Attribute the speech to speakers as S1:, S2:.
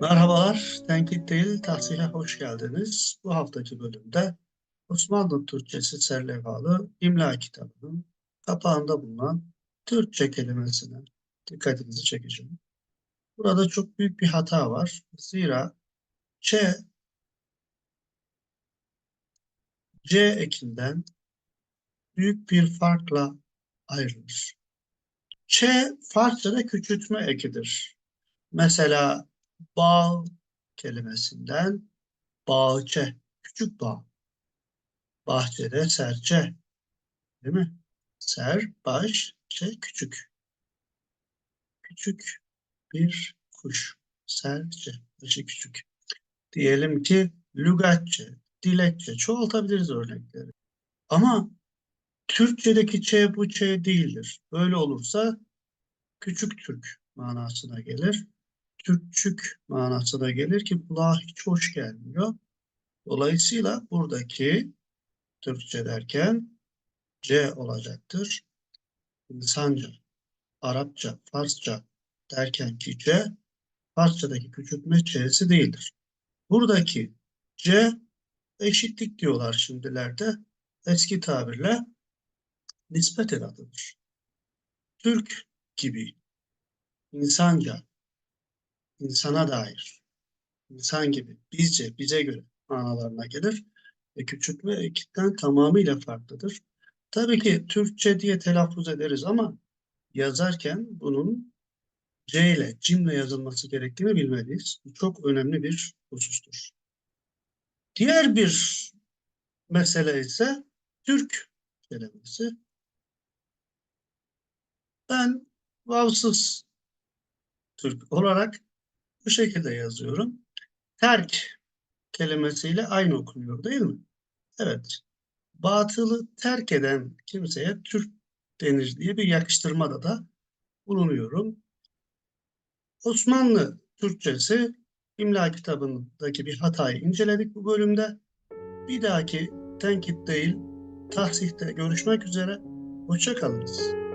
S1: Merhabalar, Tenkit değil, tahsile hoş geldiniz. Bu haftaki bölümde Osmanlı Türkçesi serlevhalı imla kitabının kapağında bulunan Türkçe kelimesine dikkatinizi çekeceğim. Burada çok büyük bir hata var. Zira Ç, C ekinden büyük bir farkla ayrılır. Ç, Farsça'da küçültme ekidir. Mesela bağ kelimesinden bahçe, küçük bağ. Bahçede serçe, değil mi? Ser, baş, çe, küçük. Küçük bir kuş. Serçe, başı küçük. Diyelim ki lügatçe, dilekçe, çoğaltabiliriz örnekleri. Ama Türkçedeki ç bu ç değildir. Böyle olursa küçük Türk manasına gelir. Türkçük manasına gelir ki kulağa hiç hoş gelmiyor. Dolayısıyla buradaki Türkçe derken C olacaktır. İnsanca, Arapça, Farsça derken ki C, Farsçadaki küçültme C'si değildir. Buradaki C eşitlik diyorlar şimdilerde. Eski tabirle nispet edatıdır. Türk gibi, insanca, insana dair, insan gibi, bizce, bize göre manalarına gelir ve küçültme ekitten tamamıyla farklıdır. Tabii ki Türkçe diye telaffuz ederiz ama yazarken bunun C ile, cimle yazılması gerektiğini bilmeliyiz. Bu çok önemli bir husustur. Diğer bir mesele ise Türk kelimesi. Ben vavsız Türk olarak bu şekilde yazıyorum. Terk kelimesiyle aynı okunuyor değil mi? Evet. Batılı terk eden kimseye Türk denir diye bir yakıştırmada da bulunuyorum. Osmanlı Türkçesi imla kitabındaki bir hatayı inceledik bu bölümde. Bir dahaki tenkit değil, tahsihte görüşmek üzere. Hoşçakalınız.